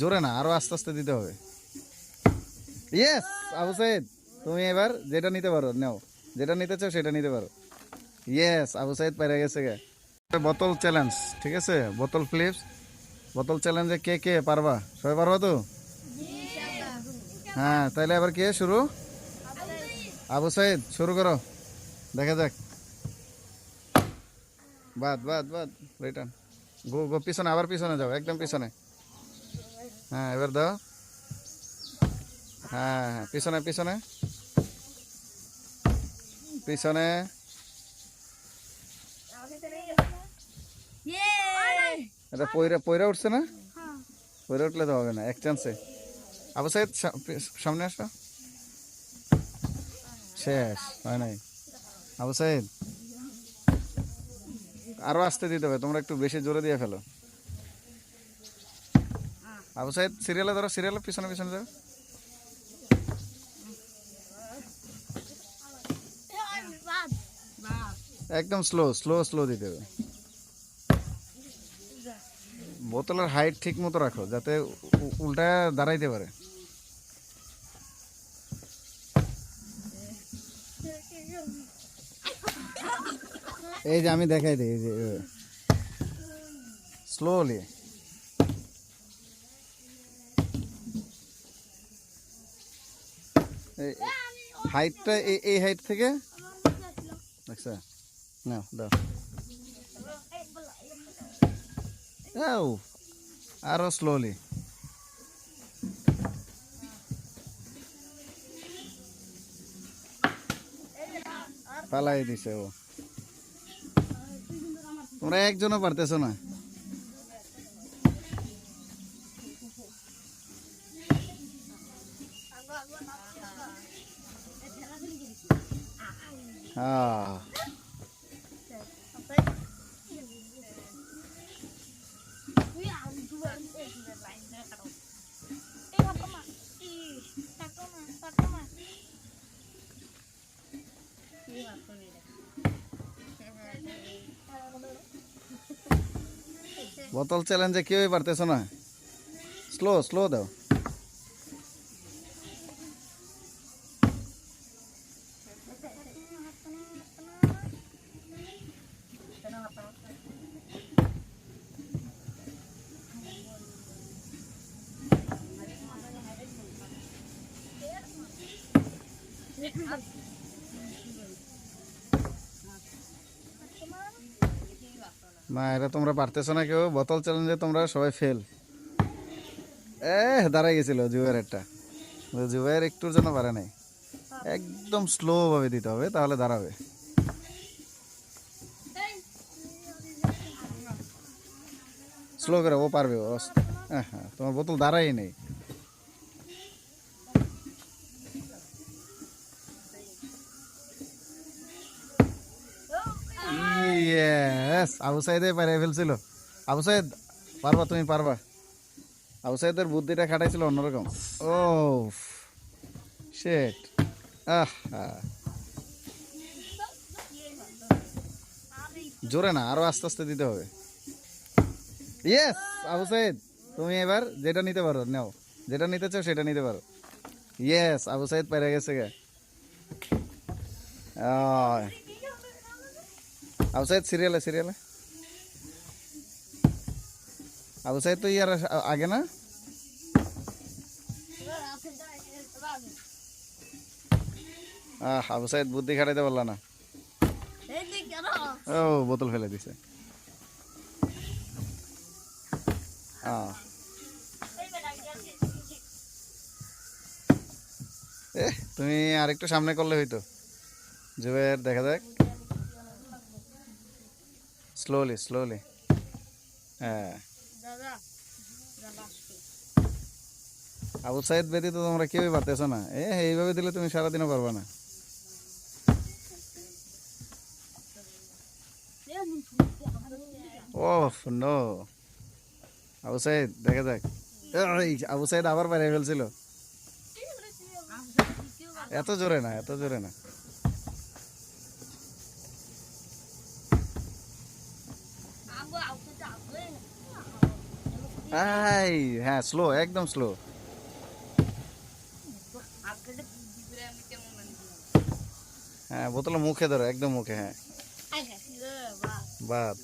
জোরে না, আরও আস্তে আস্তে দিতে হবে। ইয়েস আবু সাইদ, তুমি এবার যেটা নিতে পারো, নাও। যেটা নিতে চাও সেটা নিতে পারো। ইয়েস আবু সাইদ পেরে গেছে গে। বোতল চ্যালেঞ্জ ঠিক আছে? বোতল ফ্লিপস বোতল চ্যালেঞ্জে কে কে পারবা? সবাই পারবা তো? হ্যাঁ তাহলে এবার কে শুরু? আবু সাইদ, শুরু করো। দেখা যাক। বাদ বাদ বাদ রিটার্ন গো গো, পিছনে, আবার পিছনে যাও, একদম পিছনে। হ্যাঁ এবার দাও। হ্যাঁ হ্যাঁ পিছনে পিছনে। পিছনে। এটা পয়রা পয়রা উঠছে না? পয়রা উঠলে তো হবে না, এক চান্সে আবু সাইদ, সা- সামনে আসো। শেষ, হয় নাই। আবু সাইদ। আরও আসতে দিতে হবে, তোমরা একটু বেশি জোরে দিয়ে ফেলো। আবু সাইদ সিরিয়ালে ধরো সিরিয়ালে পিছনে পিছনে যাও একদম স্লো স্লো স্লো দিতে হবে। বোতলের হাইট ঠিক মতো রাখো, যাতে উল্টা দাঁড়াইতে পারে। এই যে আমি দেখাই দিই যে স্লোলি হাইটটা এই এই হাইট থেকে? দেখছা না দাও। দাও আরও স্লোলি পালাই দিছে ও। তোমরা একজনও পারতেছো না? হ্যাঁ বোতল চ্যালেঞ্জে কেউই পারতেছো না। স্লো স্লো দাও। না এটা তোমরা পারতেছো না কেউ? বোতল চ্যালেঞ্জে তোমরা সবাই ফেল এ দাঁড়াই গেছিল জুয়ের একটা। জুয়ের একটুর জন্য পারে নাই। একদম স্লো ভাবে দিতে হবে, তাহলে দাঁড়াবে। স্লো করে, ও পারবে, ও হ্যাঁ হ্যাঁ তোমার বোতল দাঁড়াই নেই। ইয়েস আবু সাইদে পারে, ফেলছিল। আবু সাইদ পারবা, তুমি পারবা। আবু সাইদের বুদ্ধিটা খাটাইছিল অন্যরকম। ও শেট আহ জোরে না, আরও আস্তে আস্তে দিতে হবে। ইয়েস আবু সাইদ তুমি এবার যেটা নিতে পারো, নাও। যেটা নিতে চাও, সেটা নিতে পারো। ইয়েস আবু সাইদ পেরে গেছে গে। আবু সাইদ সিরিয়ালে সিরিয়ালে আবু তো ইয়ার আগে না আবু সাইদ বুদ্ধি খাটাইতে পারলা না ও বোতল ফেলে দিছে তুমি আরেকটু সামনে করলে হইতো জুবের দেখা যাক স্লোলি স্লোলি হ্যাঁ। আবু সাইদ ব্যতীত তোমরা কেউই পারতেছো না। এ এইভাবে দিলে তুমি সারাদিনও পারবা না। ও নো। আবু সাইদ দেখা যাক। আবু সাইদ আবার বাইরে ফেলছিল। এত জোরে না এত জোরে না। এই হ্যাঁ স্লো একদম স্লো হ্যাঁ বোতল মুখে ধরো, একদম মুখে হ্যাঁ। বাদ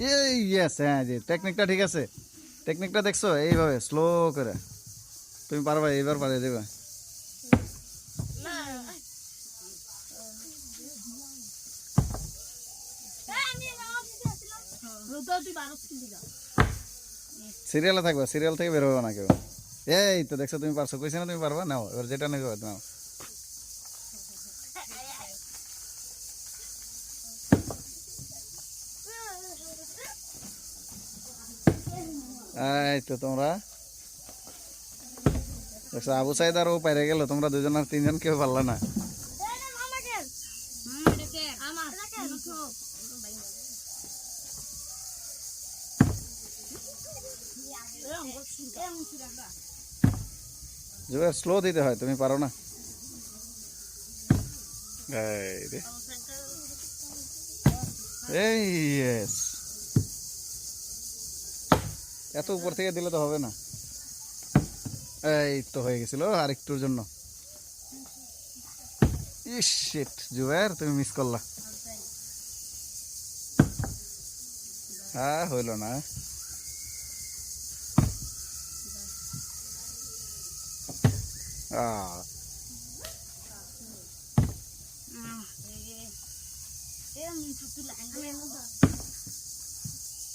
ইয়েস হ্যাঁ জি টেকনিকটা ঠিক আছে। টেকনিকটা দেখছ? এইভাবে স্লো করে। তুমি পারবা, এইবার পারে দেবে। সিরিয়ালে থাকবা, সিরিয়াল থেকে বের হবে না কেউ। এই তো দেখছ তুমি পারছ, কইছে না তুমি পারবা? নাও, এবার যেটা নেবে নাও। এই তো তোমরা। দেখছ, আবু সাইদ আর ও পাইরে গেল, তোমরা দুজন আর তিনজন কেউ পারলা না। জুবের স্লো দিতে হয়, তুমি পারো না। এই এত উপর থেকে দিলে তো হবে না। এই তো হয়ে গেছিল আর একটুর জন্য। ইস তুমি মিস করলা। হ্যাঁ হইল না।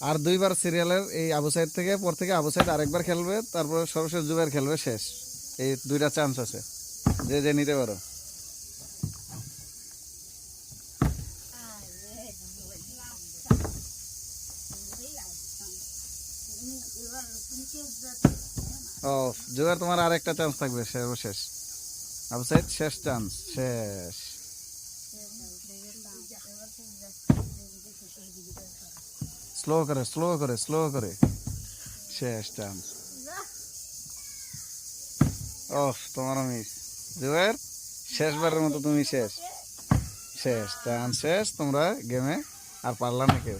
আর দুইবার সিরিয়ালের এই আবু সাইড থেকে, পর থেকে আবু সাইড আরেকবার খেলবে, তারপরে সর্বশেষ জুবের খেলবে শেষ। এই দুইটা চান্স আছে। যে যে নিতে পারো। ও জুবের তোমার আর একটা চান্স থাকবে, সর্বশেষ। আবু সাইড শেষ চান্স শেষ। স্লো করে স্লো করে স্লো করে। শেষ চান্স ওহ তোমার মিস জুবের শেষবারের মতো তুমি শেষ। শেষ চান্স শেষ, তোমরা গেমে আর পারলা না কেউ।